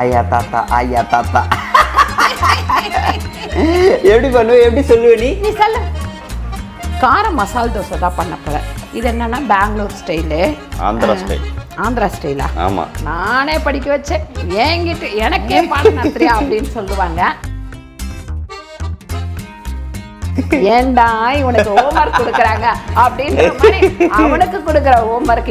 ஆயா தாத்தா ஆயா தாத்தா. எப்படி பண்ணுவ எப்படி சொல்லுவ நீ? நீ சொல்லு. கார மசால் தோசை தான் பண்ண போகிறேன் இது என்னன்னா பெங்களூர் ஸ்டைலு. ஆந்திரா ஸ்டைல். ஆந்திரா ஸ்டைலா? ஆமா. நானே படிக்க வச்சேன். என்கிட்ட எனக்கே பாடம் நடத்துறியா அப்படின்னு சொல்லுவாங்க. ஏன்டா இவனுக்கு ஹோம்ஒர்க் கொடுக்குறாங்க அப்படின்ற மாதிரி அவனுக்கு கொடுக்குற ஹோம்ஒர்க்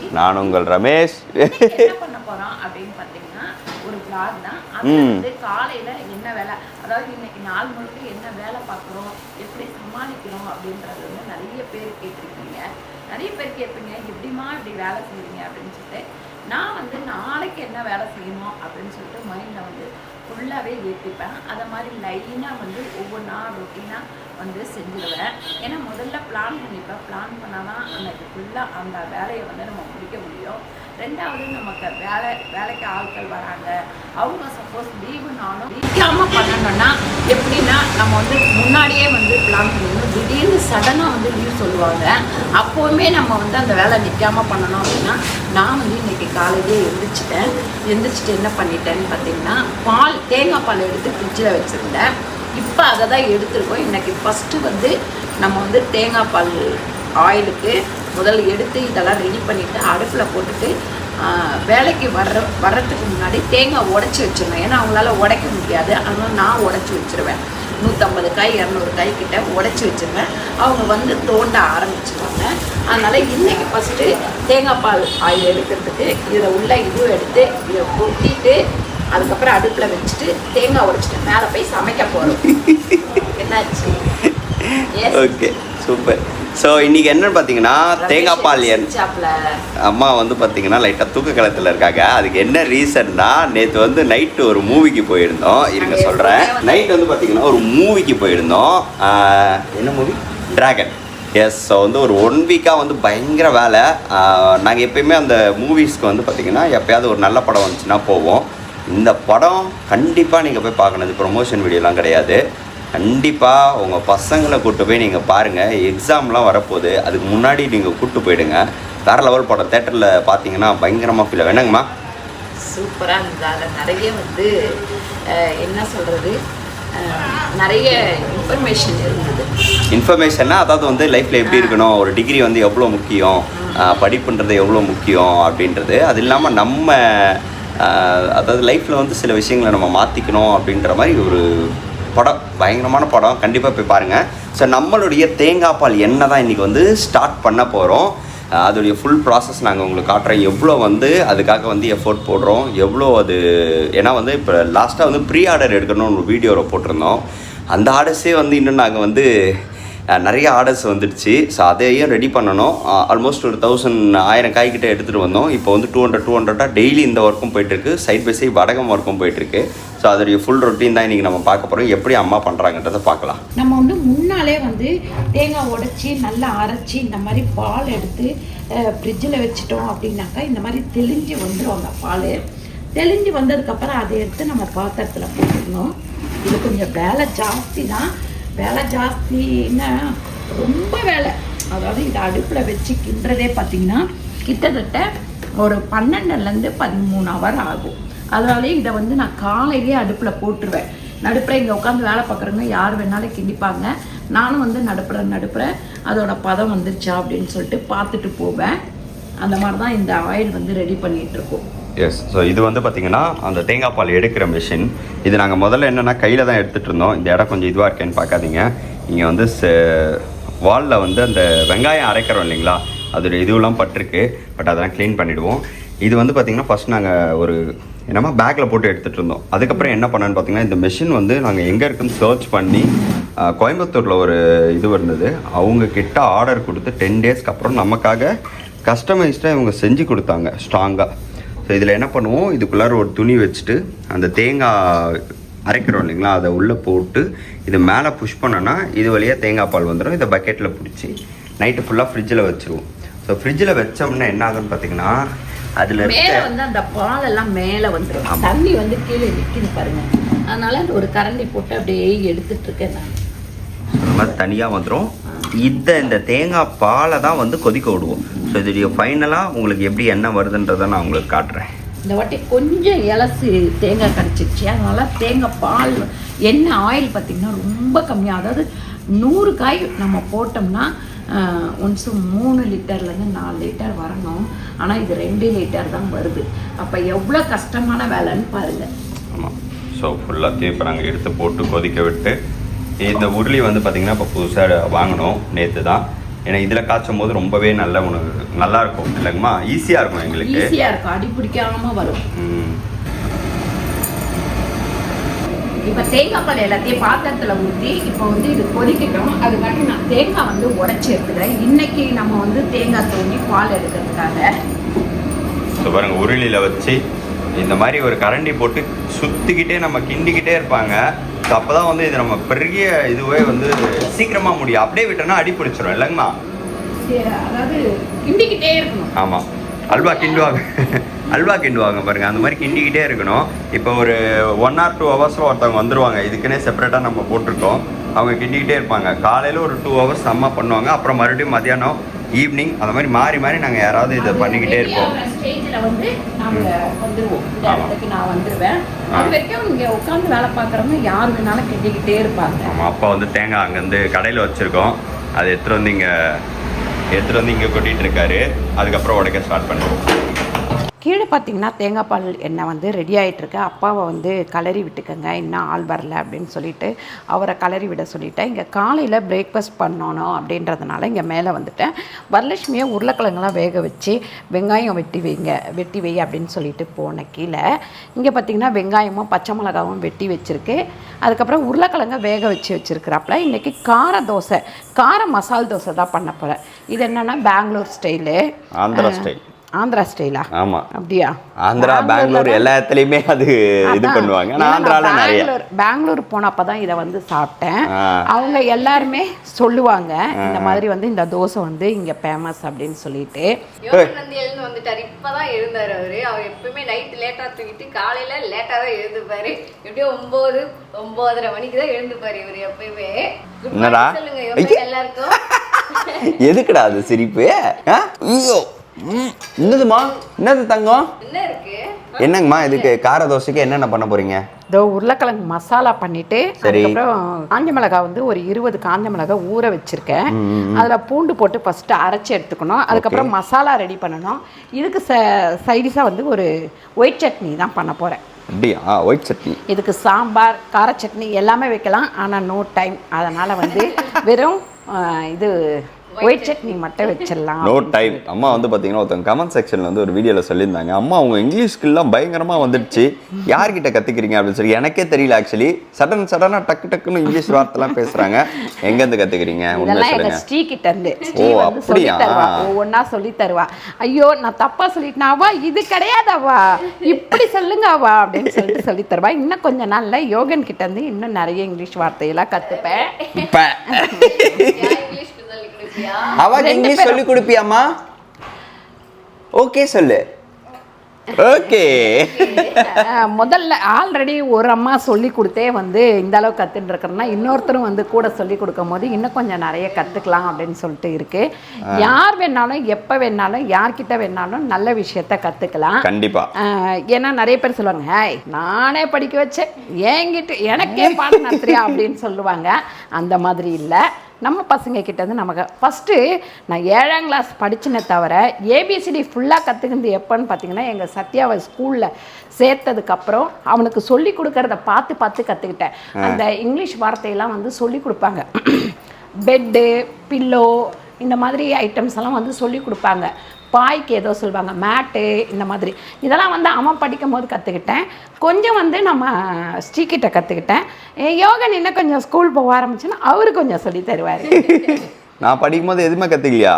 நான் உங்கள் ரமேஷ். என்ன பண்ண போறோம் அப்படின்னு பார்த்தீங்கன்னா ஒரு vlog தான். அது ம். வந்து காலையில என்ன வேலை அதாவது இன்னைக்கு நாள் முழுக்க என்ன வேலை பார்க்குறோம் எப்படி சமாளிக்கிறோம் அப்படின்றது வந்து நிறைய பேர் கேட்டிருக்கீங்க. நிறைய பேர் கேட்பீங்க எப்படிம்மா இப்படி வேலை செய்றீங்க அப்படின்னு சொல்லிட்டு. நான் வந்து நாளைக்கு என்ன வேலை செய்யணும் அப்படின்னு சொல்லிட்டு ஃபுல்லாகவே ஏற்றிப்பேன் அதை மாதிரி லைனாக வந்து ஒவ்வொன்றா ரொட்டீனாக வந்து செஞ்சுடுவேன் ஏன்னா முதல்ல பிளான் பண்ணிப்பேன். பிளான் பண்ணால் தான் அன்னைக்கு ஃபுல்லாக அந்த வேலையை வந்து நம்ம முடிக்க முடியும். ரெண்டாவது நமக்கு வேலை வேலைக்கு ஆட்கள் வராங்க. அவங்க சப்போஸ் லீவுனாலும் நிற்காம பண்ணணும்னா எப்படின்னா நம்ம வந்து முன்னாடியே வந்து பிளான் பண்ணணும். திடீர்னு சடனாக வந்து லீவ் சொல்லுவாங்க. அப்போவுமே நம்ம வந்து அந்த வேலை நிற்காம பண்ணணும் அப்படின்னா நான் வந்து இன்னைக்கு காலையிலே எழுந்திரிச்சிட்டேன் எழுந்திரிச்சிட்டு என்ன பண்ணிட்டேன்னு பார்த்தீங்கன்னா பால் தேங்காய் பால் எடுத்து ஃப்ரிட்ஜில் வச்சுருந்தேன். இப்போ அதை தான் எடுத்துருக்கோம். இன்றைக்கி ஃபஸ்ட்டு வந்து நம்ம வந்து தேங்காய் பால் ஆயிலுக்கு முதல்ல எடுத்து இதெல்லாம் ரெடி பண்ணிவிட்டு அடுப்பில் போட்டுட்டு வேலைக்கு வர்ற வர்றதுக்கு முன்னாடி தேங்காய் உடச்சி வச்சிருவேன். ஏன்னா அவங்களால உடைக்க முடியாது. அதனால் நான் உடச்சி வச்சிருவேன். நூற்றம்பது காய் இரநூறு காய் கிட்ட உடச்சி வச்சிருவேன். அவங்க வந்து தோண்ட ஆரம்பிச்சிருவாங்க. அதனால் இன்றைக்கி ஃபஸ்ட்டு தேங்காய் பால் ஆயில் எடுக்கிறதுக்கு இதில் உள்ள இதுவும் எடுத்து இதை கொட்டிட்டு அதுக்கப்புறம் அடுப்பில் வச்சுட்டு தேங்காய் உடைச்சிட்டு மேலே போய் சமைக்க போகிறோம் என்னாச்சு? ஓகே சூப்பர் ஸோ இன்னைக்கு என்னன்னு பார்த்தீங்கன்னா தேங்காய் பால் எண் சாப்பில் அம்மா வந்து பார்த்தீங்கன்னா லைட்டாக தூக்க கலத்தில் இருக்காங்க. அதுக்கு என்ன ரீசன்னா நேற்று வந்து நைட்டு ஒரு மூவிக்கு போயிருந்தோம். இருங்க சொல்கிறேன் நைட் வந்து பார்த்தீங்கன்னா ஒரு மூவிக்கு போயிருந்தோம். என்ன மூவி டிராகன் எஸ் ஸோ வந்து ஒரு ஒன் வீக்காக வந்து பயங்கர வேலை. நாங்கள் எப்பயுமே அந்த மூவிஸ்க்கு வந்து பார்த்தீங்கன்னா எப்பயாவது ஒரு நல்ல படம் வந்துச்சுன்னா போவோம். இந்த படம் கண்டிப்பாக நீங்கள் போய் பார்க்கணும். இது ப்ரொமோஷன் வீடியோலாம் கிடையாது. கண்டிப்பாக உங்கள் பசங்களை கூட்டு போய் நீங்கள் பாருங்கள் எக்ஸாம்லாம் வரப்போகுது. அதுக்கு முன்னாடி நீங்கள் கூட்டு போயிடுங்க. வேறு லெவல் படம் தேட்டரில் பார்த்தீங்கன்னா பயங்கரமாக ஃபீல் வேணுங்கம்மா? சூப்பராக இருந்தது. அதில் நிறைய வந்து என்ன சொல்கிறது நிறைய இன்ஃபர்மேஷன் இருந்தது. இன்ஃபர்மேஷன்னா அதாவது வந்து லைஃப்பில் எப்படி இருக்கணும்? ஒரு டிகிரி வந்து எவ்வளோ முக்கியம்? படிப்புன்றது எவ்வளோ முக்கியம்? அப்படின்றது. அது இல்லாமல் நம்ம அதாவது லைஃப்பில் வந்து சில விஷயங்களை நம்ம மாற்றிக்கணும் அப்படின்ற மாதிரி ஒரு படம். பயங்கரமான படம். கண்டிப்பாக போய் பாருங்கள் ஸோ நம்மளுடைய தேங்காய் பால் எண்ணெய் தான் இன்றைக்கி வந்து ஸ்டார்ட் பண்ண போகிறோம் அதோடைய ஃபுல் ப்ராசஸ் நாங்கள் உங்களுக்கு காட்டுறோம். எவ்வளோ வந்து அதுக்காக வந்து எஃபோர்ட் போடுறோம். எவ்வளோ அது ஏன்னா வந்து இப்போ லாஸ்ட்டாக வந்து ப்ரீ ஆர்டர் எடுக்கணும்னு ஒரு வீடியோவில் போட்டிருந்தோம். அந்த ஆர்டர்ஸே வந்து இன்னும் நாங்கள் வந்து நிறைய ஆர்டர்ஸ் வந்துடுச்சு. ஸோ அதையும் ரெடி பண்ணணும். ஆல்மோஸ்ட் ஒரு தௌசண்ட் ஆயிரம் காய்கிட்ட எடுத்துகிட்டு வந்தோம். இப்போ வந்து டூ ஹண்ட்ரட் டூ ஹண்ட்ரடாக டெய்லி இந்த ஒர்க்கும் போயிட்டுருக்கு சைட் பை சைட் வடகம் ஒர்க்கும் போயிட்டுருக்கு ஸோ அதோடைய ஃபுல் ரொட்டீன் தான் இன்றைக்கி நம்ம பார்க்க போகிறோம் எப்படி அம்மா பண்ணுறாங்கன்றதை பார்க்கலாம். நம்ம வந்து முன்னாலே வந்து தேங்காய் உடச்சி நல்லா அரைச்சி இந்த மாதிரி பால் எடுத்து ஃப்ரிட்ஜில் வச்சுட்டோம் அப்படின்னாக்கா இந்த மாதிரி தெளிஞ்சு வந்துடும் அந்த பால். தெளிஞ்சு வந்ததுக்கப்புறம் அதை எடுத்து நம்ம பாத்திரத்தில் போட்டுக்கணும் இது கொஞ்சம் வேலை ஜாஸ்தி தான். வேலை ஜாஸ்தின்னா ரொம்ப வேலை. அதாவது இதை அடுப்பில் வச்சு கிண்டுறதே பார்த்தீங்கன்னா கிட்டத்தட்ட ஒரு பன்னெண்டுலேருந்து பதிமூணு ஹவர் ஆகும். அதனாலே இதை வந்து நான் காலையிலேயே அடுப்பில் போட்டுருவேன். நடுப்புற இங்கே உட்காந்து வேலை பார்க்குறவங்க யார் வேணாலும் கிண்டிப்பாங்க. நானும் வந்து நடுப்புற நடுப்புற அதோட பதம் வந்துருச்சா அப்படின்னு சொல்லிட்டு பார்த்துட்டு போவேன். அந்த மாதிரி தான் இந்த ஆயில் வந்து ரெடி பண்ணிட்டு இருக்கோம் எஸ் ஸோ இது வந்து பார்த்தீங்கன்னா அந்த தேங்காய் பால் எடுக்கிற மிஷின் இது நாங்கள் முதல்ல என்னென்னா கையில் தான் எடுத்துகிட்டு இருந்தோம். இந்த இடம் கொஞ்சம் இதுவாக இருக்கேன்னு பார்க்காதீங்க இங்கே வந்து வாலில் வந்து அந்த வெங்காயம் அரைக்கிறோம் இல்லைங்களா? அதோட இதுவெல்லாம் பட்டிருக்கு. பட் அதெல்லாம் க்ளீன் பண்ணிவிடுவோம் இது வந்து பார்த்திங்கன்னா ஃபஸ்ட் நாங்கள் ஒரு என்னமா பேக்கில் போட்டு எடுத்துகிட்டு இருந்தோம். அதுக்கப்புறம் என்ன பண்ணேன்னு பார்த்தீங்கன்னா இந்த மிஷின் வந்து நாங்கள் எங்கே இருக்குன்னு சர்ச் பண்ணி கோயம்புத்தூரில் ஒரு இது இருந்தது. அவங்க கிட்ட ஆர்டர் கொடுத்து டென் டேஸ்க்கு அப்புறம் நமக்காக கஸ்டமைஸ்டாக இவங்க செஞ்சு கொடுத்தாங்க ஸ்ட்ராங்காக ஸோ இதில் என்ன பண்ணுவோம்? இதுக்குள்ளார ஒரு துணி வச்சுட்டு அந்த தேங்காய் அரைக்கிறோம் இல்லைங்களா? அதை உள்ளே போட்டு இது மேலே புஷ் பண்ணோன்னா இது வழியாக தேங்காய் பால் வந்துடும் இதை பக்கெட்டில் பிடிச்சி நைட்டு ஃபுல்லாக ஃப்ரிட்ஜில் வச்சுருவோம். ஸோ ஃப்ரிட்ஜில் வச்சோம்னா என்ன ஆகுன்னு பார்த்தீங்கன்னா அதில் மேல வந்து அந்த பால் எல்லாம் மேல வந்துடும். தண்ணி வந்து கீழே நிக்குது பாருங்க. அதனால ஒரு கரண்டி போட்டு அப்படியே எடுத்துட்டு இருக்கேன் நான். அந்த மாதிரி தனியாக வந்துடும் இந்த இந்த தேங்காய் பாலை தான் வந்து கொதிக்க விடுவோம். ஸோ இதோடைய ஃபைனலாக உங்களுக்கு எப்படி எண்ணெய் வருதுன்றதை நான் உங்களுக்கு காட்டுறேன். இந்த வாட்டி கொஞ்சம் இலசு தேங்காய் கிடச்சிருச்சு அதனால தேங்காய் பால் எண்ணெய் ஆயில் பார்த்திங்கன்னா ரொம்ப கம்மியாக அதாவது நூறு காய் நம்ம போட்டோம்னா ஒன்ஸ் மூணு லிட்டர்லேருந்து நாலு லிட்டர் வரணும். ஆனால் இது ரெண்டு லிட்டர் தான் வருது. அப்போ எவ்வளோ கஷ்டமான வேலைன்னு பாருங்கள் ஆமாம் ஸோ ஃபுல்லாத்தையும் இப்போ நாங்கள் எடுத்து போட்டு கொதிக்க விட்டு இந்த உருளி வந்து பார்த்திங்கன்னா இப்போ புதுசாக வாங்கினோம் நேற்று தான் ஏன்னா இதில் காய்ச்சும் போது ரொம்பவே நல்ல உணவு நல்லா இருக்கும் இல்லைங்கம்மா? ஈஸியாக இருக்கும் எங்களுக்கு. ஈஸியாக இருக்கும். அடி பிடிக்காம வரும். இப்போ தேங்காய் பால் எல்லாத்தையும் பாத்திரத்தில் ஊற்றி இப்போ வந்து இது கொதிக்கட்டும். அதுக்காட்டி நான் தேங்காய் வந்து உடச்சி எடுத்துக்கிறேன் இன்னைக்கு நம்ம வந்து தேங்காய் தோண்டி பால் எடுக்கிறதுக்காக. ஸோ பாருங்க உருளியில் வச்சு இந்த மாதிரி ஒரு கரண்டி போட்டு சுற்றிக்கிட்டே நம்ம கிண்டிக்கிட்டே இருப்பாங்க. ஸோ அப்போ தான் வந்து இது நம்ம பெரிய இதுவே வந்து சீக்கிரமாக முடியும். அப்படியே விட்டோம்னா அடி பிடிச்சிரும் இல்லைங்கம்மா? ஆமாம் அல்வா கிண்டுவாங்க. அல்வா கிண்டுவாங்க பாருங்க. அந்த மாதிரி கிண்டிக்கிட்டே இருக்கணும். இப்போ ஒரு ஒன் ஆர் டூ ஹவர்ஸில் ஒருத்தவங்க வந்துருவாங்க. இதுக்குன்னே செப்பரேட்டாக நம்ம போட்டிருக்கோம். அவங்க கிண்டிக்கிட்டே இருப்பாங்க. காலையில் ஒரு டூ ஹவர்ஸ் செம்ம பண்ணுவாங்க. அப்புறம் மறுபடியும் மதியானம் ஈவினிங் அந்த மாதிரி மாறி மாறி நாங்கள் யாராவது இதை பண்ணிக்கிட்டே இருப்போம். ஸ்டேஜில் வந்து இந்த ஆமா. இடத்துக்கு நான் வந்துருவேன். ஆ. அது வரைக்கும் இங்கே உட்காந்து வேலை பார்க்குறவங்க யார் வேணாலும் கிண்டிக்கிட்டே இருப்பாங்க. ஆமாம் அப்பா வந்து தேங்காய் அங்கேருந்து கடையில் வச்சுருக்கோம். அதை எடுத்துகிட்டு வந்து இங்கே எடுத்துகிட்டு வந்து இங்கே கொட்டிகிட்டு இருக்காரு. அதுக்கப்புறம் உடைக்க ஸ்டார்ட் பண்ணுவோம். கீழே பார்த்தீங்கன்னா தேங்காய் பால் எண்ணெய் வந்து ரெடி ஆகிட்டுருக்கு அப்பாவை வந்து கலரி விட்டுக்கோங்க இன்னும் ஆள் வரல அப்படின்னு சொல்லிட்டு அவரை கலரி விட சொல்லிட்டேன். இங்கே காலையில் பிரேக்ஃபாஸ்ட் பண்ணணும் அப்படின்றதுனால இங்கே மேலே வந்துட்டேன். வரலட்சுமியை உருளைக்கிழங்கெல்லாம் வேக வச்சு வெங்காயம் வெட்டி வைங்க வெட்டி வை அப்படின்னு சொல்லிட்டு போனேன் கீழே இங்கே பார்த்தீங்கன்னா வெங்காயமும் பச்சை மிளகாவும் வெட்டி வச்சுருக்கு. அதுக்கப்புறம் உருளைக்கிழங்க வேக வச்சு வச்சுருக்கிறாப்புல. இன்றைக்கி கார தோசை கார மசால் தோசை தான் பண்ண போகிறேன் இது என்னென்னா பெங்களூர் ஸ்டைலு ஆந்திரா ஸ்டைல் ஆந்திரா ஸ்டைலா ஆமாம் அப்படியா? ஆந்திரா பெங்களூர் எல்லா இடத்துலையுமே அது இது. பண்ணுவாங்க. நான் நிறைய. பெங்களூர் பெங்களூர் போனப்ப தான் இதை வந்து சாப்பிட்டேன். அவங்க எல்லாருமே சொல்லுவாங்க இந்த மாதிரி வந்து இந்த தோசை வந்து இங்க ஃபேமஸ் அப்படின்னு சொல்லிட்டு. எழுந்து வந்துட்டாரு. இப்பதான் எழுந்தாரு அவரு. அவர் எப்பவுமே நைட் லேட்டா தூங்கிட்டு காலையில லேட்டா தான் எழுந்துப்பாரு. எப்படியும் ஒன்பது ஒன்பதரை மணிக்கு தான் எழுந்துப்பாரு இவர் எப்பயுமே. என்னடா? சொல்லுங்க எல்லாருக்கும். எதுக்குடா அது சிரிப்பு? ஐயோ. என்னதுமா என்னது தங்கம்? என்ன இருக்கு? என்னங்கம்மா இதுக்கு கார தோசைக்கு என்னென்ன பண்ண போறீங்க? இதோ உருளைக்கிழங்கு மசாலா பண்ணிட்டு. அதுக்கப்புறம் காஞ்ச மிளகாய் வந்து ஒரு இருபது காஞ்ச மிளகாய் ஊற வச்சிருக்கேன். அதுல பூண்டு போட்டு ஃபர்ஸ்ட் அரைச்சி எடுத்துக்கணும். அதுக்கப்புறம் மசாலா ரெடி பண்ணணும். இதுக்கு ச சைடிஷாக வந்து ஒரு ஒயிட் சட்னி தான் பண்ண போறேன். அப்படியா? ஒயிட் சட்னி. இதுக்கு சாம்பார் கார சட்னி எல்லாமே வைக்கலாம். ஆனால் நோ டைம் அதனால் வந்து வெறும் இது ஒயிட் சட்னி மட்டும் வச்சிடலாம். நோ டைம் அம்மா வந்து பார்த்தீங்கன்னா ஒருத்தவங்க கமெண்ட் செக்ஷனில் வந்து ஒரு வீடியோவில் சொல்லியிருந்தாங்க. அம்மா அவங்க இங்கிலீஷ் ஸ்கில்லாம் பயங்கரமாக வந்துடுச்சு. யார்கிட்ட கற்றுக்கிறீங்க அப்படின்னு சொல்லி எனக்கே தெரியல ஆக்சுவலி சடன் சடனாக டக்கு டக்குன்னு இங்கிலீஷ் வார்த்தைலாம் பேசுகிறாங்க எங்கேருந்து கற்றுக்கிறீங்க உண்மை இதெல்லாம் எங்க சொல்லுங்க. ஸ்ரீ கிட்ட இருந்து ஓ, அப்படியா? ஒவ்வொன்றா சொல்லி தருவா. ஐயோ நான் தப்பா சொல்லிட்டேனாவா இது கிடையாதாவா? இப்படி சொல்லுங்க அவா அப்படின்னு சொல்லிட்டு சொல்லி தருவா. இன்னும் கொஞ்ச நாள்ல யோகன் கிட்ட இருந்து இன்னும் நிறைய இங்கிலீஷ் வார்த்தையெல்லாம் கத்துப்பேன். இப்போ. அவக்கு இங்கிலீஷ். சொல்லி கொடுப்பியாம்மா? ஓகே சொல்லு. ஓகே. முதல்ல ஆல்ரெடி ஒரு அம்மா சொல்லி கொடுத்தே வந்து இந்த அளவு கத்துட்டு இருக்கிறேன்னா இன்னொருத்தரும் வந்து கூட சொல்லி கொடுக்கும் போது இன்னும் கொஞ்சம் நிறைய கத்துக்கலாம் அப்படின்னு சொல்லிட்டு இருக்கு. யார் வேணாலும் எப்ப வேணாலும் யார்கிட்ட வேணாலும் நல்ல விஷயத்த கத்துக்கலாம். கண்டிப்பா. ஏன்னா நிறைய பேர் சொல்லுவாங்க ஹேய் நானே படிக்க வச்சேன் என்கிட்ட எனக்கே பாடம் நடத்துறியா? அப்படின்னு சொல்லுவாங்க. அந்த மாதிரி இல்லை. நம்ம பசங்க கிட்ட இருந்து நமக்கு ஃபஸ்ட்டு நான் ஏழாம் கிளாஸ் படிச்சினே தவிர ஏபிசிடி ஃபுல்லாக கற்றுக்கிறது எப்போன்னு பார்த்தீங்கன்னா எங்கள் சத்யாவை ஸ்கூலில் சேர்த்ததுக்கப்புறம் அவனுக்கு சொல்லி கொடுக்கறத பார்த்து பார்த்து கற்றுக்கிட்டேன் அந்த இங்கிலீஷ் வார்த்தையெல்லாம் வந்து சொல்லி கொடுப்பாங்க. பெட்டு பில்லோ இந்த மாதிரி ஐட்டம்ஸ் எல்லாம் வந்து சொல்லி கொடுப்பாங்க. பாய்க்கு ஏதோ சொல்லுவாங்க மேட்டு இந்த மாதிரி. இதெல்லாம் வந்து அவன் படிக்கும் போது கற்றுக்கிட்டேன் கொஞ்சம் வந்து நம்ம ஸ்ரீகிட்ட கற்றுக்கிட்டேன் யோகன் இன்னும் கொஞ்சம் ஸ்கூல் போக ஆரம்பிச்சுன்னா அவரு கொஞ்சம் சொல்லி தருவார். நான் படிக்கும் போது எதுவுமே கற்றுக்கலையா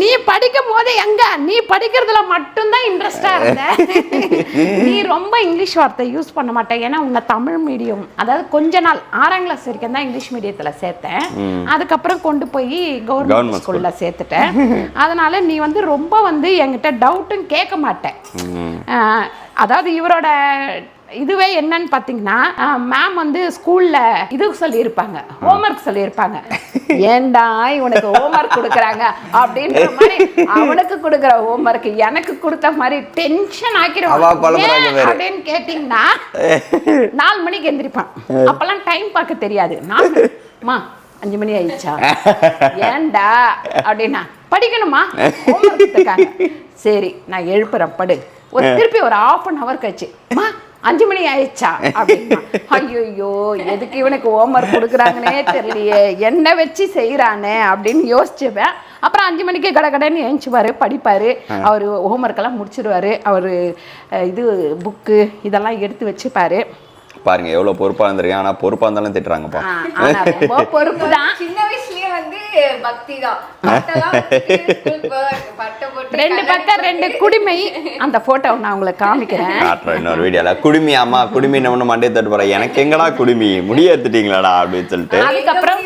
நீ படிக்கும் போது எங்க? நீ படிக்கிறதுல மட்டும்தான் இன்ட்ரெஸ்டா இருந்த. நீ ரொம்ப இங்கிலீஷ் வார்த்தை யூஸ் பண்ண மாட்டேன். ஏன்னா உன்னை தமிழ் மீடியம் அதாவது கொஞ்ச நாள் ஆறாம் கிளாஸ் வரைக்கும் தான் இங்கிலீஷ் மீடியத்துல சேர்த்தேன். அதுக்கப்புறம் கொண்டு போய் கவர்மெண்ட் ஸ்கூல்ல சேர்த்துட்டேன். அதனால நீ வந்து ரொம்ப வந்து என்கிட்ட டவுட்டும் கேட்க மாட்டேன். அதாவது இவரோட இதுவே என்னன்னு பார்த்தீங்கன்னா மேம் வந்து ஸ்கூல்ல இது சொல்லியிருப்பாங்க ஹோம்ஒர்க் சொல்லியிருப்பாங்க. ஏன்டா இவனுக்கு ஹோம்ஒர்க் கொடுக்குறாங்க அப்படின்ற மாதிரி அவனுக்கு கொடுக்குற ஹோம்ஒர்க் எனக்கு கொடுத்த மாதிரி டென்ஷன் ஆக்கிடுவான். அப்படின்னு கேட்டிங்கன்னா நாலு மணிக்கு எந்திரிப்பான். அப்பெல்லாம் டைம் பார்க்க தெரியாது. நாலு மா அஞ்சு மணி ஆயிடுச்சா? ஏன்டா அப்படின்னா படிக்கணுமா. சரி நான் எழுப்புறேன் படு. ஒரு திருப்பி ஒரு ஆஃப் அன் ஹவர் கழிச்சு அஞ்சு மணி ஆயிடுச்சா? ஐயோ எதுக்கு இவனுக்கு ஹோம்ஒர்க் கொடுக்குறாங்கன்னே தெரியலையே. என்ன வச்சு செய்கிறானே அப்படின்னு யோசிச்சுப்பேன். அப்புறம் அஞ்சு மணிக்கு கடை கடைன்னு எழுந்துச்சுவாரு படிப்பார். அவர் ஹோம்ஒர்க் எல்லாம் முடிச்சிருவாரு. அவர் இது புக்கு இதெல்லாம் எடுத்து வச்சுப்பாரு. பாருங்க எவ்வளவு பொறுப்பா இருந்திருக்கேன். ஆனா பொறுப்பா இருந்தாலும் திட்டுறாங்கப்பா. ஆ, ஆனா ரொம்ப பொறுப்பு தான். சின்ன வயசுலயே வந்து பக்தி தான். பட்டை போட்டு ரெண்டு பக்கம் ரெண்டு குடிமை. அந்த போட்டோவை நான் உங்களுக்கு காமிக்கிறேன். காட்டுறோம் இன்னொரு வீடியோல குடுமி அம்மா குடுமி நம்ம மண்டே தட்டு போறேன் எனக்கு எங்கடா குடுமி? முடிய எடுத்துட்டீங்களாடா அப்படின்னு சொல்லிட்டு. அதுக்கப்புறம்?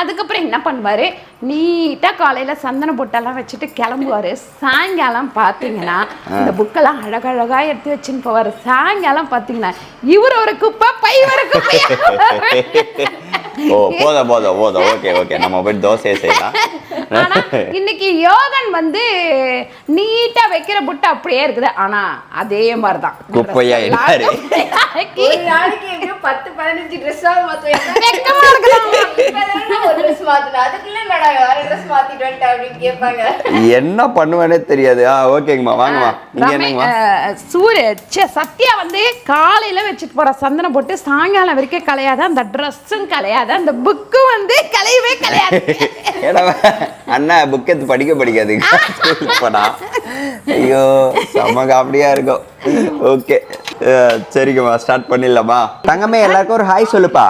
அதுக்கப்புறம் என்ன பண்ணுவாரு? நீட்டா காலையில சந்தன பொட்டெல்லாம் வச்சுட்டு கிளம்புவாரு. சாயங்காலம் பார்த்தீங்கன்னா இந்த புக்கெல்லாம் அழகழகா எடுத்து வச்சுன்னு போவாரு. சாயங்காலம் பார்த்தீங்கன்னா இவர் ஒரு குப்பை பை ஒரு குப்பை ஓ போதும் போதும் போதும். Okay okay. நம்ம போய் தோசையை செய்யலாம். ஆனா இன்னைக்கு யோகன் வந்து நீட்டா வைக்கிற புட்டு அப்படியே இருக்குது. ஆனா அதே மாதிரிதான். குப்பையா எடுத்தாரு. ஒரு நாளைக்கு எப்படியும் பத்து பதினஞ்சு ட்ரெஸ் வெக்கமா. ஒரு ட்ரெஸ் மாத்தணும் அதுக்குள்ள என்னடா வேற ட்ரெஸ் மாத்திட்டு வந்துட்டேன் அப்படின்னு கேட்பாங்க என்ன பண்ணுவேனே தெரியாது. ஆ ஓகேங்கம்மா வாங்கம்மா. நீங்க என்னங்கம்மா? சூரிய ச்சே, சத்யா வந்து காலையில வச்சுட்டு போற சந்தனம் போட்டு சாயங்காலம் வரைக்கும் கலையாது அந்த ட்ரெஸ்ஸும் கலையாது அந்த புக்கும் வந்து கலையவே கலையாது. ஏடா அண்ணா புக் எடுத்து படிக்க படிக்காது. போனா ஐயோ செம்ம காமெடியா இருக்கும். ஓகே. சரிங்கம்மா ஸ்டார்ட் பண்ணிடலாமா? தங்கமே எல்லாருக்கும் ஒரு ஹாய் சொல்லுப்பா.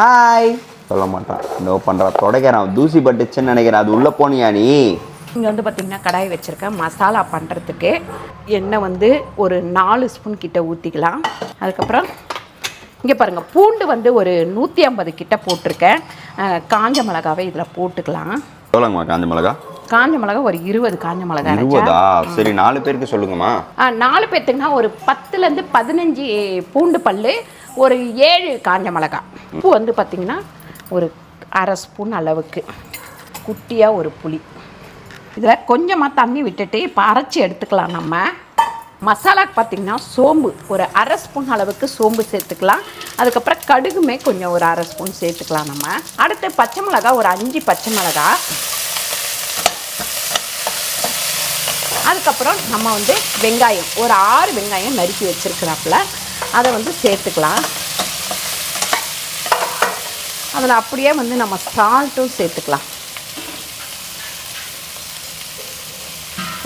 ஹாய் சொல்ல மாட்டான். நோ பண்றான் தொடக்கிறான். தூசி பட்டுச்சுன்னு நினைக்கிறேன். அது உள்ள போனியா நீ? இங்கே வந்து பார்த்தீங்கன்னா கடாய் வச்சுருக்கேன் மசாலா பண்ணுறதுக்கு எண்ணெய் வந்து ஒரு நாலு ஸ்பூன் கிட்ட ஊற்றிக்கலாம் அதுக்கப்புறம் இங்கே பாருங்கள் பூண்டு வந்து ஒரு நூற்றி ஐம்பது கிட்ட போட்டிருக்கேன். காஞ்ச மிளகாவை இதில் போட்டுக்கலாம். சொல்லுங்கம்மா காஞ்ச மிளகா? காஞ்ச மிளகா ஒரு இருபது காஞ்ச மிளகா இருபதா? சரி நாலு பேருக்கு சொல்லுங்கம்மா. ஆ, நாலு பேர்த்துக்குனா ஒரு பத்துலேருந்து பதினஞ்சு பூண்டு பல் ஒரு ஏழு காஞ்ச மிளகாய் உப்பு வந்து பார்த்திங்கன்னா ஒரு அரை ஸ்பூன் அளவுக்கு. குட்டியாக ஒரு புளி. இதில் கொஞ்சமாக தண்ணி விட்டுட்டு இப்போ அரைச்சி எடுத்துக்கலாம் நம்ம. மசாலாக்கு பார்த்திங்கன்னா சோம்பு ஒரு அரை ஸ்பூன் அளவுக்கு சோம்பு சேர்த்துக்கலாம். அதுக்கப்புறம் கடுகுமே கொஞ்சம் ஒரு அரை ஸ்பூன் சேர்த்துக்கலாம் நம்ம. அடுத்து பச்சை மிளகா ஒரு அஞ்சு பச்சை மிளகா. அதுக்கப்புறம் நம்ம வந்து வெங்காயம் ஒரு ஆறு வெங்காயம் நறுக்கி வச்சிருக்கிறாப்புல. அதை வந்து சேர்த்துக்கலாம். அதில் அப்படியே வந்து நம்ம சால்ட்டும் சேர்த்துக்கலாம்.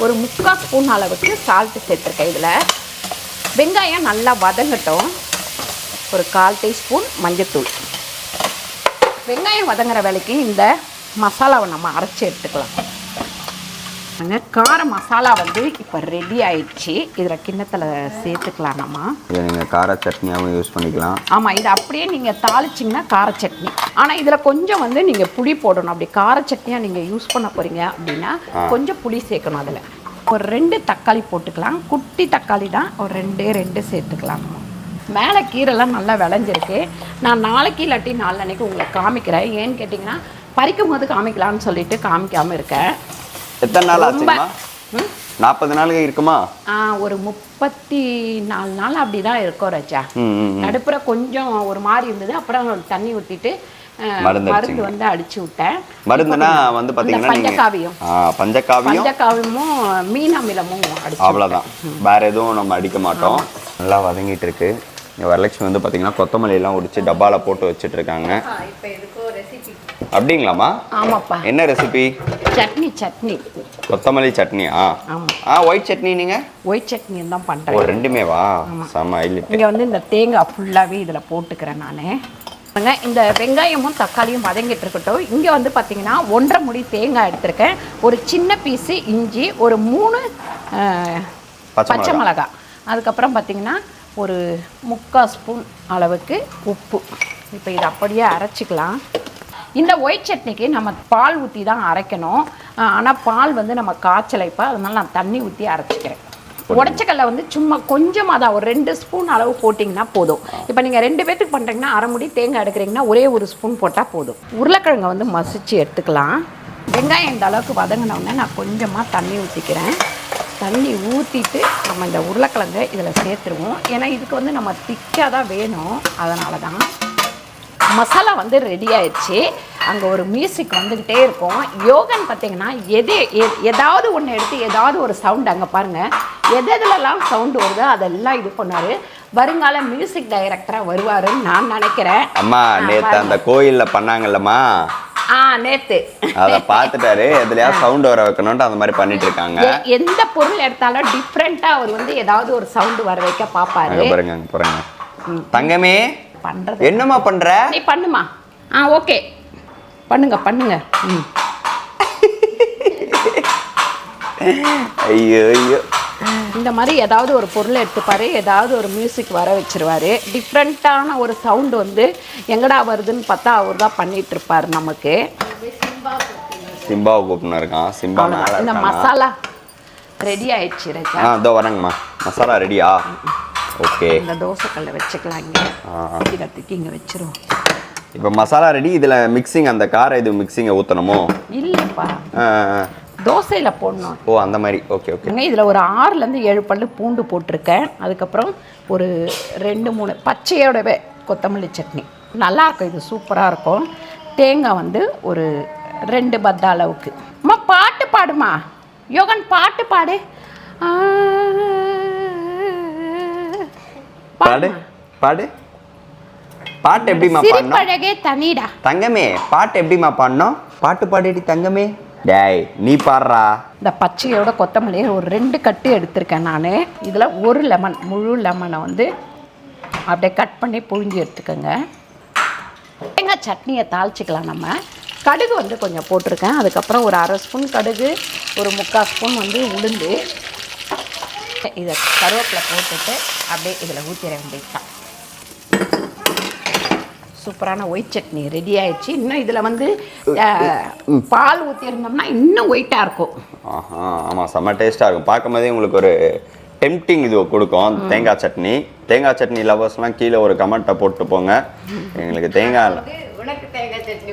ஒரு முக்கால் ஸ்பூன் அளவுக்கு சால்ட்டு சேர்த்துருக்கேன் இதில். வெங்காயம் நல்லா வதங்கட்டும். ஒரு கால் டீஸ்பூன் மஞ்சத்தூள். வெங்காயம் வதங்குற வேலைக்கு இந்த மசாலாவை நம்ம அரைச்சி எடுத்துக்கலாம். பாருங்க, கார மசாலா வந்து இப்போ ரெடி ஆயிடுச்சு. இதில் கிண்ணத்தில் சேர்த்துக்கலாம் நம்ம. இதை நீங்கள் கார சட்னியாகவும் யூஸ் பண்ணிக்கலாம். ஆமாம் இது அப்படியே நீங்கள் தாளிச்சிங்கன்னா கார சட்னி. ஆனால் இதில் கொஞ்சம் வந்து நீங்கள் புளி போடணும். அப்படி கார சட்னியாக நீங்கள் யூஸ் பண்ண போகிறீங்க அப்படின்னா கொஞ்சம் புளி சேர்க்கணும் அதில். ஒரு ரெண்டு தக்காளி போட்டுக்கலாம். குட்டி தக்காளி தான் ஒரு ரெண்டே ரெண்டு சேர்த்துக்கலாம். நம்ம மேலே கீரைலாம் நல்லா விளைஞ்சிருக்கு. நான் நாளைக்கு இல்லாட்டி நாளன்னைக்கு உங்களுக்கு காமிக்கிறேன். ஏன்னு கேட்டிங்கன்னா பறிக்கும் போது காமிக்கலாம்னு சொல்லிட்டு காமிக்காமல் இருக்கேன். எத்தனை நாள் ஆச்சுங்கம்மா? நாற்பது நாளுக்கு இருக்குமா? ஒரு முப்பத்தி நாலு நாள் அப்படி தான் இருக்கும் ரஜா. நடுப்புற கொஞ்சம் ஒரு மாதிரி இருந்தது. அப்புறம் தண்ணி ஊற்றிட்டு மருந்து. வந்து அடிச்சு விட்டேன். மருந்துனா வந்து நீங்கள் பஞ்சகாவியம். பஞ்சகாவியம். பஞ்சகாவியமும் மீன் அமிலமும் அடிச்சு அவ்வளோதான் வேற எதுவும் நம்ம அடிக்க மாட்டோம். நல்லா வதங்கிட்டு இருக்கு. இங்க வரலட்சுமி வந்து பார்த்தீங்கன்னா கொத்தமல்லி எல்லாம் உடிச்சு டப்பால போட்டு வச்சுட்டு இருக்காங்க. இப்போ எதுக்கும் ரெசிபி அப்படிங்களாம்மா? ஆமாப்பா. என்ன ரெசிபி சட்னி சட்னி. கொத்தமல்லி சட்னியா ஆ. ஒயிட் சட்னி நீங்க? ஒயிட் சட்னி தான் பண்ணுறேன் ரெண்டுமே வா செம்ம ஹைலைட் இங்கே வந்து இந்த தேங்காய் ஃபுல்லாகவே இதில் போட்டுக்கிறேன் நான். பாருங்க, இந்த வெங்காயமும் தக்காளியும் வதங்கிட்டு இருக்கட்டும். இங்கே வந்து பார்த்தீங்கன்னா ஒன்றரை முடி தேங்காய் எடுத்திருக்கேன். ஒரு சின்ன பீஸு இஞ்சி ஒரு மூணு பச்சை மிளகாய் அதுக்கப்புறம் பார்த்தீங்கன்னா ஒரு முக்கால் ஸ்பூன் அளவுக்கு உப்பு. இப்போ இதை அப்படியே அரைச்சிக்கலாம். இந்த ஒயிட் சட்னிக்கு நம்ம பால் ஊற்றி தான் அரைக்கணும். ஆனால் பால் வந்து நம்ம காய்ச்சலை இப்போ அதனால நான் தண்ணி ஊற்றி அரைச்சிக்கிறேன். உடச்சக்கல்ல வந்து சும்மா கொஞ்சமாக தான் ஒரு ரெண்டு ஸ்பூன் அளவு போட்டிங்கன்னா போதும். இப்போ நீங்கள் ரெண்டு பேர்த்துக்கு பண்ணுறீங்கன்னா அரை முடி தேங்காய் எடுக்கிறீங்கன்னா ஒரே ஒரு ஸ்பூன் போட்டால் போதும். உருளைக்கிழங்கை வந்து மசிச்சு எடுத்துக்கலாம். வெங்காயம் இந்த அளவுக்கு வதங்கின உடனே நான் கொஞ்சமாக தண்ணி ஊற்றிக்கிறேன் தண்ணி ஊற்றிட்டு நம்ம இந்த உருளைக்கிழங்கை இதில் சேர்த்துருவோம். ஏன்னா இதுக்கு வந்து நம்ம திக்காக தான் வேணும். அதனால தான் மசாலா வந்து ரெடி ஆயிடுச்சு. அங்கே ஒரு மியூசிக் வந்துக்கிட்டே இருக்கும். யோகன் பார்த்தீங்கன்னா எது ஏதாவது ஒன்று எடுத்து ஏதாவது ஒரு சவுண்ட் அங்கே பாருங்கள் எது எதுலலாம் சவுண்டு வருதோ அதெல்லாம் இது பண்ணார். வருங்கால மியூசிக் டைரக்டராக வருவாருன்னு நான் நினைக்கிறேன். அம்மா நேத்து அந்த கோயில்ல பண்ணாங்கல்லம்மா. ஆ நேத்து. அதை பார்த்துட்டாரு எதுலயாவது சவுண்ட் வர வைக்கணும்ட்டு அந்த மாதிரி பண்ணிட்டு இருக்காங்க. எந்த பொருள் எடுத்தாலும் டிஃப்ரெண்ட்டாக அவர் வந்து ஏதாவது ஒரு சவுண்டு வர வைக்க பார்ப்பாரு பாருங்க பாருங்க. தங்கமே பண்ணுறது என்னம்மா பண்ற? நீ பண்ணுமா? ஆ ஓகே. பண்ணுங்க பண்ணுங்க. ம். ஐயோ ஐயோ. இந்த மாதிரி ஏதாவது ஒரு பொருளை எடுத்துப்பாரு ஏதாவது ஒரு மியூசிக் வர வச்சிருவாரு. டிஃப்ரெண்ட்டான ஒரு சவுண்டு வந்து எங்கடா வருதுன்னு பார்த்தா அவர் தான் பண்ணிட்டு இருப்பாரு நமக்கு. சிம்பாவை கூப்பிட்டு இருக்கான். சிம்பா மேல. இந்த மசாலா ரெடி ஆயிடுச்சு ரஜா ஆ இதோ வரேங்கம்மா. மசாலா ரெடியா ஓகே. இந்த தோசைக்கல்ல வச்சுக்கலாம் இங்கே. தூக்கி இங்கே வச்சிருவோம் இப்போ மசாலா ரெடி இதில் மிக்சிங் அந்த கார இது மிக்சிங்கை ஊற்றணுமோ இல்லைப்பா. தோசையில் போடணும். ஓ அந்த மாதிரி. Okay okay. இதில் ஒரு ஆறுலேருந்து ஏழு பல்லு பூண்டு போட்டிருக்கேன். அதுக்கப்புறம் ஒரு ரெண்டு மூணு பச்சையோடவே கொத்தமல்லி சட்னி. நல்லாயிருக்கும் இது சூப்பராக இருக்கும். தேங்காய் வந்து ஒரு ரெண்டு பத்தா அளவுக்கு. அம்மா பாட்டு பாடுமா? யோகன் பாட்டு பாடு. பாடு பாடு. பாட்டு எப்படிம்மா பாடணும்? சிரிப்பழகே தனிடா. தங்கமே பாட்டு எப்படிம்மா பாடணும்? பாட்டு பாடிடி தங்கமே. டேய் நீ பாடுறா. இந்த பச்சையோட கொத்தமல்லியை ஒரு ரெண்டு கட்டு எடுத்திருக்கேன் நான். இதில் ஒரு லெமன் முழு லெமனை வந்து அப்படியே கட் பண்ணி புழிஞ்சு எடுத்துக்கோங்க. தேங்காய் சட்னியை தாளிச்சிக்கலாம் நம்ம. கடுகு வந்து கொஞ்சம் போட்டிருக்கேன். அதுக்கப்புறம் ஒரு அரை ஸ்பூன் கடுகு ஒரு முக்கால் ஸ்பூன் வந்து உளுந்து. இதை கருவேப்பிலை போட்டுட்டு அப்படியே இதில் ஊற்றிட வேண்டியதுதான். சூப்பரான ஒயிட் சட்னி ரெடி ஆயிடுச்சு. இன்னும் இதில் வந்து பால் ஊற்றிருந்தோம்னா இன்னும் ஒயிட்டாக இருக்கும். ஆஹா ஆமாம் செம்ம டேஸ்ட்டாக இருக்கும். பார்க்கும்போதே உங்களுக்கு ஒரு டெம்டிங் இது கொடுக்கும். தேங்காய் சட்னி. தேங்காய் சட்னி லவர்ஸ்லாம் கீழே ஒரு கமெண்ட்டை போட்டு போங்க. எங்களுக்கு தேங்காய் தேங்காய் சட்னி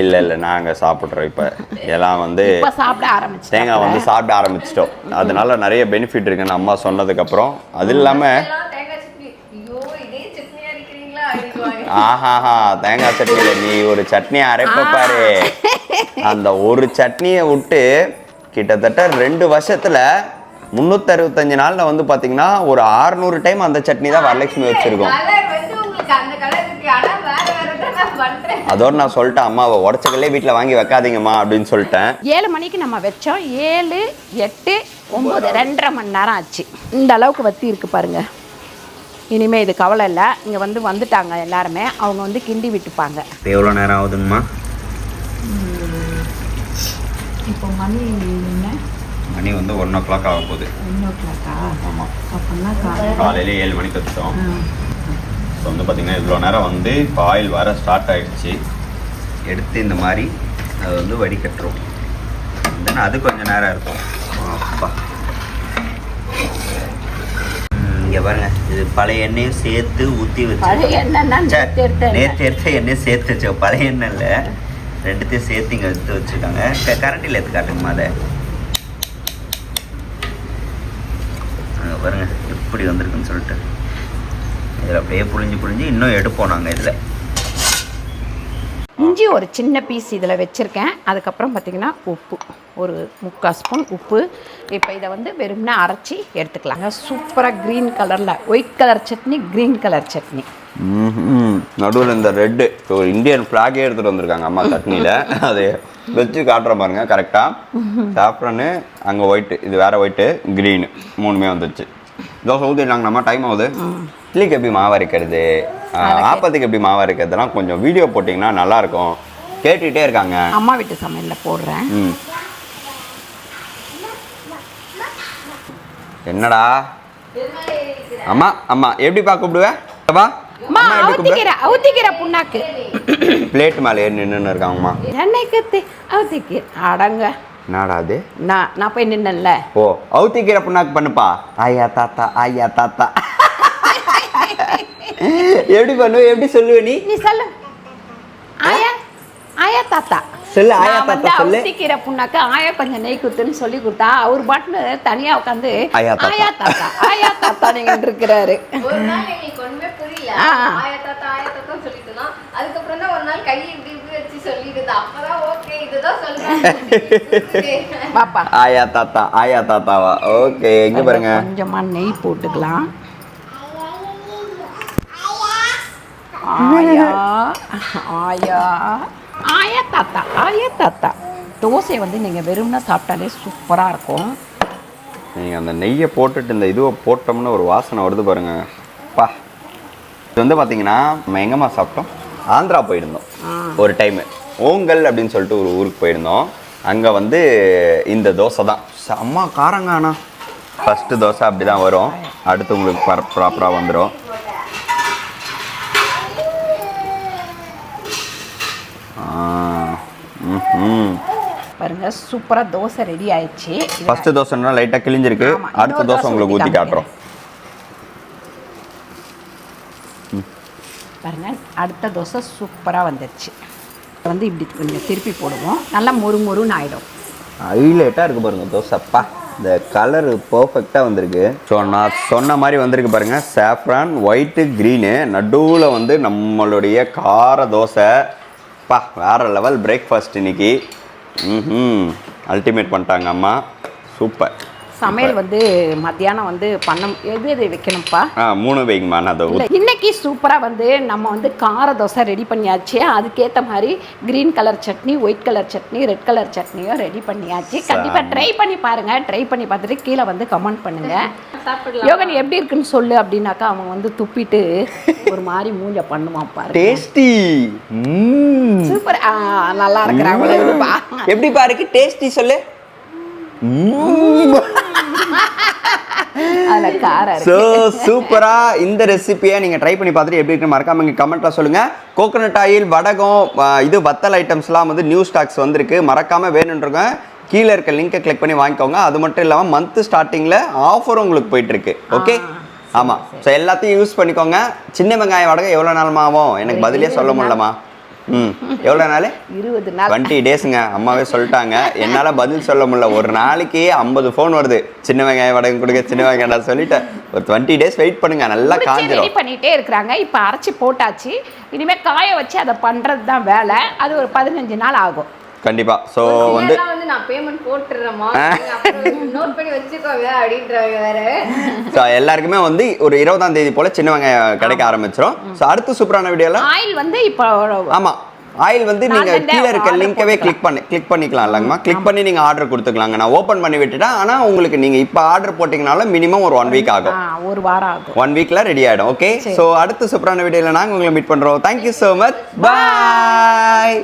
இல்லை இல்லை நாங்கள் சாப்பிட்றோம் இப்போ. எல்லாம் வந்து இப்போ சாப்பிட ஆரம்பிச்சு தேங்காய் வந்து சாப்பிட ஆரம்பிச்சிட்டோம். அதனால நிறைய பெனிஃபிட் இருக்குன்னு அம்மா சொன்னதுக்கப்புறம். அது இல்லாமல் எல்லாம் தேங்காய் சட்னி ஐயோ இதே சட்னியா இருக்கிறீங்களா அப்படின்வாங்க ஆஹாஹா தேங்காய் சட்னியில் நீ ஒரு சட்னியை அரைப்ப பாரு. அந்த ஒரு சட்னியை விட்டு கிட்டத்தட்ட ரெண்டு வருஷத்துல முந்நூற்றறுபத்தஞ்சு நாளில் வந்து பார்த்தீங்கன்னா ஒரு 600 டைம் அந்த சட்னி தான் வரலட்சுமி வச்சுருக்கோம் கலர் வந்து உங்களுக்கு அந்த கலர் இருக்கு ஆனா வேற வேற தான் நான் பண்றேன் அதோட நான் சொல்லிட்டேன் அம்மாவை உடச்சக்கல்லே வீட்டில் வாங்கி வைக்காதீங்கம்மா அப்படின்னு சொல்லிட்டேன். ஏழு மணிக்கு நம்ம வச்சோம். ஏழு எட்டு ஒம்பது ரெண்டரை மணி நேரம் ஆச்சு. இந்த அளவுக்கு வத்தி இருக்கு பாருங்க. இனிமே இது கவலை இல்லை. இங்கே வந்து வந்துட்டாங்க எல்லாருமே. அவங்க வந்து கிண்டி விட்டுப்பாங்க. எவ்வளோ நேரம் ஆகுதுங்கம்மா? இப்போ மணி என்ன? மணி வந்து ஒன் ஓ கிளாக் ஆக போகுது. ஒன் ஓ கிளாக்கா? ஆமாம் அப்படின்னா காலையில ஏழு மணிக்கு வச்சிட்டோம் ஸோ வந்து பார்த்தீங்கன்னா இவ்வளோ நேரம் வந்து இப்போ ஆயில் வர ஸ்டார்ட் ஆயிடுச்சு. எடுத்து இந்த மாதிரி அதை வந்து வடிகட்டுரும் தென் அது கொஞ்சம் நேரம் இருக்கும். அப்பா. இங்கே பாருங்க இது பழைய எண்ணெயும் சேர்த்து ஊற்றி வச்சு. நேற்று எடுத்த எண்ணெய். சேர்த்து வச்ச பழைய எண்ணெய் இல்லை. ரெண்டுத்தையும் சேர்த்து இங்கே எடுத்து வச்சுருக்காங்க. கரண்டியில் எடுத்து காட்டுங்கம்மா அதை. பாருங்க எப்படி வந்திருக்குன்னு சொல்லிட்டு. இதில் அப்படியே புழிஞ்சு புழிஞ்சு இன்னும் எடுப்போம் நாங்கள் இதில். இஞ்சி ஒரு சின்ன பீஸ் இதில் வச்சுருக்கேன். அதுக்கப்புறம் பார்த்தீங்கன்னா உப்பு. ஒரு முக்கால் ஸ்பூன் உப்பு. இப்போ இதை வந்து வெறும்னா அரைச்சி எடுத்துக்கலாம். சூப்பராக க்ரீன் கலரில் white colour chutney green colour chutney. நடுவில் இந்த ரெட்டு ஒரு இந்தியன் ஃப்ளாகே எடுத்துகிட்டு வந்திருக்காங்க அம்மா சட்னியில். அது வச்சு காட்டுற பாருங்க கரெக்டாக சாஃப்ரனு அங்கே ஒயிட்டு இது வேற ஒயிட்டு க்ரீனு மூணுமே வந்துருச்சு தோசை ஊற்றிட்டாங்க நம்ம டைம் ஆகுது. இட்லிக்கு எப்படி மாவு அரைக்கிறது ஆப்பத்துக்கு எப்படி மாவு அரைக்கிறதுலாம் கொஞ்சம் வீடியோ போட்டிங்கன்னா நல்லாயிருக்கும். கேட்டுக்கிட்டே இருக்காங்க. அம்மா வீட்டு சமையலில் போடுறேன். என்னடா? அம்மா அம்மா எப்படிப்பா கூப்பிடுவேன் வா அவுத்திக்கிற அவுத்திக்கிற பிளேட் மேலே நின்றுன்னு இருக்காங்கம்மா என்னை கத்து அவுத்திக்கு. அடங்க. என்னடா அது? நான் நான் போய் நின்னேன்ல. ஓ அவுத்திக்கிற புண்ணாக்கு பண்ணுப்பா. ஆயா தாத்தா ஆயா தாத்தா. எப்படி பண்ணுவ? எப்படி சொல்லுவ நீ? நீ சொல்லு. ஆயா ஆயா தாத்தா. சொல்லு, ஆயா தாத்தா சொல்லு. அவுத்திக்கிற புண்ணாக்கு ஆயா கொஞ்சம் நெய் குத்துன்னு சொல்லி கொடுத்தா அவர் பாட்டுன்னு தனியா உட்காந்து ஆயா தாத்தா. ஆயா தாத்தா நீங்க இருக்கிறாரு. ஒரு நாள் எங்களுக்கு ஒண்ணுமே புரியல. ஆயா தாத்தா ஆயா தாத்தா சொல்லிட்டு இருந்தோம் அதுக்கப்புறம் தான் ஒரு நாள் கையை இப்படி இப்படி வச்சு சொல்லிட்டு அப்பதான் ஓகே இதுதான் சொல்றாங்க. பாப்பா. ஆயா தாத்தா ஆயா தாத்தாவா? ஓகே எங்க பாருங்க. கொஞ்சமா நெய் போட்டுக்கலாம். ஆயா. ஆயா. ஆயா. தாத்தா ஆயா தாத்தா. தோசை வந்து நீங்கள் வெறும்னா சாப்பிட்டாலே சூப்பராக இருக்கும். நீங்கள் அந்த நெய்யை போட்டுட்டு இந்த இதுவை போட்டோம்னு ஒரு வாசனை வருது பாருங்க. பா. இது வந்து பார்த்தீங்கன்னா நம்ம எங்கம்மா சாப்பிட்டோம்? ஆந்திரா போயிருந்தோம். ஒரு டைமு ஓங்கல் அப்படின்னு சொல்லிட்டு ஒரு ஊருக்கு போயிருந்தோம். அங்கே வந்து இந்த தோசை தான். செம்ம காரங்க ஆனால் ஃபஸ்ட்டு தோசை அப்படி தான் வரும். அடுத்து உங்களுக்கு ப்ராப்பராக வந்துடும் பாருங்க சூப்பராக தோசை ரெடி ஆயிடுச்சு. ஃபஸ்ட்டு தோசைன்னா லைட்டாக கிழிஞ்சிருக்கு. அடுத்த தோசை உங்களுக்கு ஊற்றி காட்டுறோம். பாருங்க அடுத்த தோசை சூப்பராக வந்துடுச்சு வந்து இப்படி கொஞ்சம் திருப்பி போடுவோம். நல்லா மொறு மொறுன்னு ஆயிடும். ஹைலைட்டாக இருக்கு பாருங்க தோசைப்பா இந்த கலர் பர்ஃபெக்டாக வந்திருக்கு. ஸோ நான் சொன்ன மாதிரி வந்திருக்கு பாருங்க சாஃப்ரான் ஒயிட்டு க்ரீனு நடுவில் வந்து நம்மளுடைய கார தோசை. அப்பா வேற லெவல் பிரேக்ஃபாஸ்ட் இன்னைக்கு. ம் அல்டிமேட் பண்ணிட்டாங்க அம்மா. சூப்பர் சமையல் வந்து மத்தியானம் வந்து பண்ண எது எது வைக்கணும்ப்பா? ஆ மூணு வைங்கம்மா நான் இன்னைக்கு சூப்பராக வந்து நம்ம வந்து கார தோசை ரெடி பண்ணியாச்சு. அதுக்கேற்ற மாதிரி green colour chutney white colour chutney red colour சட்னியும் ரெடி பண்ணியாச்சு. கண்டிப்பாக ட்ரை பண்ணி பாருங்க ட்ரை பண்ணி பார்த்துட்டு கீழே வந்து கமெண்ட் பண்ணுங்க. சாப்பிடலாம். யோகன் எப்படி இருக்குன்னு சொல்லு அப்படின்னாக்கா அவன் வந்து துப்பிட்டு ஒரு மாதிரி மூஞ்ச பண்ணுவான் பாரு டேஸ்டி சூப்பர். நல்லா இருக்கிறாங்களா எப்படி பாருக்கு டேஸ்டி சொல்லு ம்ம். அதில் காரம் இருக்கு ஸோ சூப்பராக இந்த ரெசிபியை நீங்கள் ட்ரை பண்ணி பார்த்துட்டு எப்படி இருக்குன்னு மறக்காம இங்கே கமெண்ட்டில் சொல்லுங்கள் கோகோனட் ஆயில் வடகம் இது வத்தல் ஐட்டம்ஸ்லாம் வந்து நியூ ஸ்டாக்ஸ் வந்திருக்கு. மறக்காமல் வேணுன்றவங்க கீழே இருக்க லிங்கை கிளிக் பண்ணி வாங்கிக்கோங்க. அது மட்டும் இல்லாமல் மந்த் ஸ்டார்டிங்கில் ஆஃபரும் உங்களுக்கு போயிட்டுருக்கு ஓகே ஆமாம் ஸோ எல்லாத்தையும் யூஸ் பண்ணிக்கோங்க. சின்ன வெங்காயம் வடகம் எவ்வளோ நாளுமா ஆகும்? எனக்கு பதிலே சொல்ல முடியலமா? ம். எவ்வளோ நாள்? இருபது நாள். டுவெண்ட்டி டேஸுங்க. அம்மாவே சொல்லிட்டாங்க. என்னால் பதில் சொல்ல முடியல. ஒரு நாளைக்கு ஐம்பது ஃபோன் வருது. சின்ன வெங்காயம் வடகம் கொடுங்க சின்ன வெங்காயம் சொல்லிட்டேன். ஒரு டுவெண்ட்டி டேஸ் வெயிட் பண்ணுங்க. நல்லா காஞ்சிரும். பண்ணிட்டே இருக்கிறாங்க. இப்போ அரைச்சி போட்டாச்சு. இனிமே காய வச்சு அதை பண்றது தான் வேலை. அது ஒரு பதினஞ்சு நாள் ஆகும். கண்டிப்பா. ஸோ வந்து நான் பேமெண்ட் போட்டுறேம்மா நோட் பண்ணி வச்சுக்கோங்க அப்படின்றாங்க வேற. ஸோ எல்லாருக்குமே வந்து ஒரு இருபதாம் தேதி போல சின்ன வெங்காயம் கிடைக்க ஆரம்பிச்சிரும். ஸோ அடுத்த சூப்பரான வீடியோல ஆயில் வந்து இப்போ ஆமா. ஆயில் வந்து நீங்க கீழே இருக்க லிங்கவே கிளிக் பண்ணி கிளிக் பண்ணிக்கலாம் இல்லைங்கம்மா கிளிக் பண்ணி நீங்க ஆர்டர் கொடுத்துக்கலாங்க. நான் ஓப்பன் பண்ணி விட்டுட்டேன். ஆனா உங்களுக்கு நீங்க இப்போ ஆர்டர் போட்டிங்கனாலும் மினிமம் ஒரு ஒன் வீக் ஆகும். ஒரு வாரம் ஆகும். ஒன் வீக்ல ரெடி ஆயிடும். ஓகே ஸோ அடுத்த சூப்பரான வீடியோல நாங்க உங்களை மீட் பண்றோம். Thank you so much bye